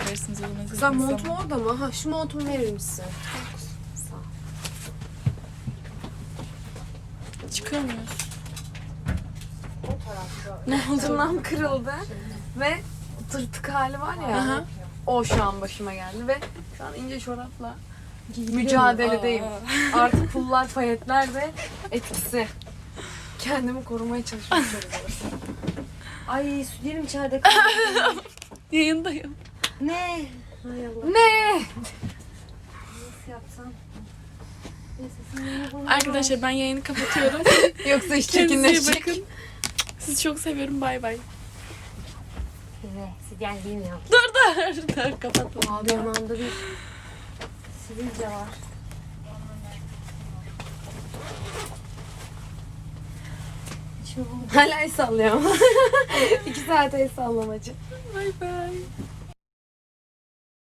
Versiniz olmaz. Kızlar montum orada mı? Ha şu montumu verir misin? Sağ ol. Çıkıyor muyuz? Kırıldı ve tırtık hali var ya. Aha. O şu an başıma geldi ve şu an ince çorapla mücadeledeyim. Artık pullar, payetler ve etkisi. Kendimi korumaya çalışıyorum. Ay su yerim içeride kaldı. Yayındayım. Ne? Hay Allah. ne? Nasıl yapsam? Neyse Arkadaşlar ben yayını kapatıyorum. Yoksa iş Kendinize iyi çirkinleşecek. bakın. Sizi çok seviyorum. Bay bay. Evet, gel bilmiyorum. Dur dur. Dur kapatalım. Abi yanağımda bir sivilce var. Hiç bu? Hala el sallıyorum. İki saat el sallamacı. Bay bay.